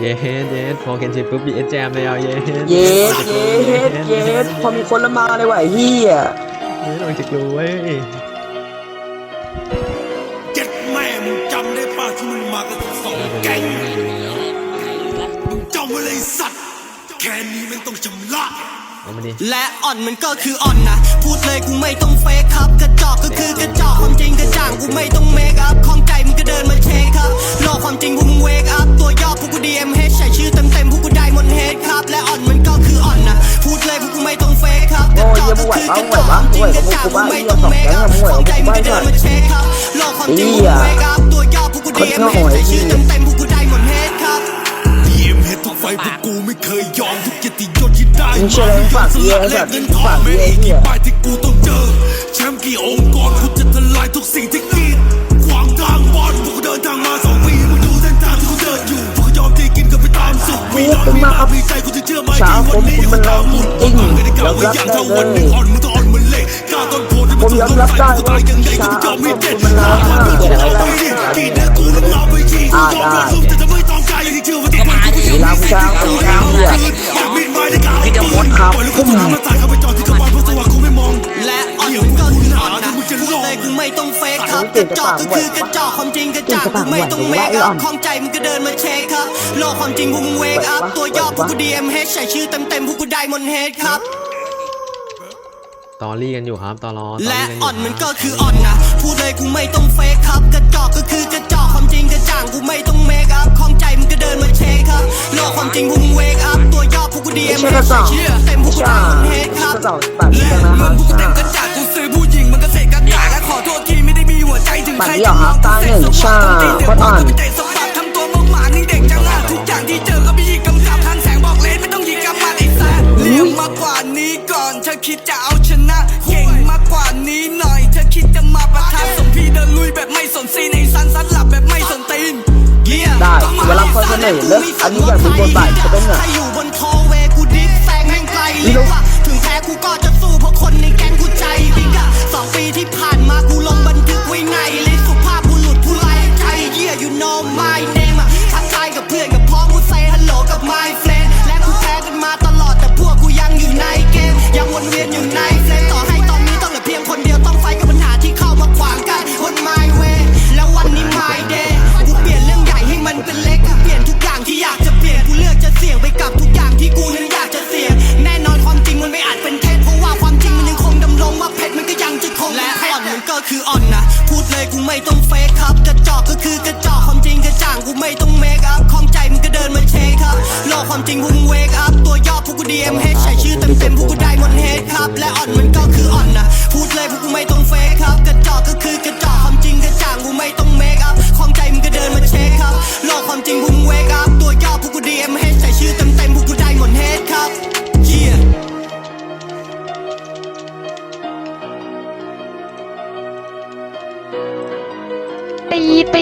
เย้เย้พอเคนชิปปุ๊บบีเอสแจมเลยเอาเย้เย็ดเย็ดเย็ดพอมีคนละมาเลยว่ะไอ้เฮียเย้ลองจะกลัวเว้ยเจ็ดแม่มึงจำได้ป่ะที่มึงมากันสองแก๊งมึงจำไว้เลยสัตว์แค่นี้มันต้องชำระเอามาดิและอ่อนมันก็คืออ่อนนะ พูดเลยกูไม่ต้องเฟคครับ กระจอกก็คือกระจอกความจริงกระจ่างกูไม่ต้องเมคอัพของ ระจอกความจริงกระจ่างกูไม่ต้องเมคอัพของใจมึงก็เดินมาเช็คครับโลกความจริงพวกมึงเวกอัพตัวย่อพวกกู DMH ใส่ชื่อเต็มเต็มๆพวกกูได้มนเฮดครับเยี่ยมเห็ดทุกไฟพวกกูไม่เคยยอมทุกเกียรติยศที่ได้มึงเชื่ออะไรฝากเฮยแลแบบฝากเยอีกเฮีกี่ยป้ายที่กูต้องเจอแชมป์กี่องค์กรกูจะทลายทุกสิ่งที่กีดขวางทางบอลพวกกูเดินทางมาสองปีมึงดูเส้นทางที่กูเดินอยู่พวกกูยอมที่กินกันไปตามสุขมีน้อยมีมากมีใจกู จะเชื่อไหมที่วันนี้ยังตามหมุนต่างกันได้กล่าวว่าอย่างเท่าวันหนึ่งอ่อนมึงต้องอ่อนเหมือนเหล็กกล้าต้นโพที่มันผมยอมรับได้กูตายยังไงกูยอมไม่เจ็บกูยอมไม่เจ็บกีดนะกูต้องเอาไปจริงกูยอมรับสุดแต่จะไม่ต้องใจที่เชื่อว่าที่มันกูเชื่อเวลาผู้ชายผู้ชายเฮียอยากมีดไม้ในกาวปืนครับปล่อยลูกกระสุนน้ำมาใส่เข้าไปจอดที่กระบาลเพร กระจอกก็คือกระจอกความจริงกระจ่างกูไม่ต้องเมคอัพของใจมึงก็เดินมาเช็คครับ โลกความจริงพวกมึงเวกอัพตัวย่อพวกกู DMH ใส่ชื่อเต็มเต็มๆพวกกูไดมอนเฮดครับตอรี่กันอยู่ครับตอรอตอและรี่กันอยู่อ่อนมันก็คืออ่อนนะพูดเลยกูไม่ต้องเฟคครับ กระจอกก็คือกระจอกความจริงกระจ่างกูไม่ต้องเมคอัพของใจมึงก็เดินมาเช็คครับโลกความจริงพวกมึงเวกอัพตัวย่อพวกกูไม่ DMH ใช่กระสใส่อบชื่อเต็มพวกกูไดมอนเฮดครับกระสอบปั่นเฮียนะเงินพวกกูเต็มกคระรับจ หัวใจถึงใครจะมองกูเสกสปอร์ตตีเด็กพอก็ไปเตะสปอร์ตทำตัวมองหมานิ่งเด็กจังอะทุกอย่างที่เจอก็มียิงกำกับทางแสงบอกเลนไม่ต้องยิงกำมันไอ้แซ่เลี้ยงมากกว่านี้ก่อนเธอคิดจะเอาชนะเก่งมากกว่านี้หน่อย เธอคิดจะมาประทานสมพี่เดินลุยแบบไม่สนซีในสันสันหลับแบบไม่สนตีนได้เวลาคนเสนอเลยอันนี้อยากเป็นบทบาทเขาเป็นไง ของและอ่อนมันก็คืออ่อนนะพูดเลยกูไม่ต้องเฟคครับ กระจอกก็คือกระจอกความจริงกระจ่างกูไม่ต้องเมคอัพของใจมันก็เดินมาเช็คครับโลกความจริงพวกมึงเวกอัพตัวย่อพวกกูดีเอ็มเฮดใช้ชื่อเต็มเต็มๆพวกกูได้มอนเฮดครับ และอ่อนมันก็คืออ่อน ตีตี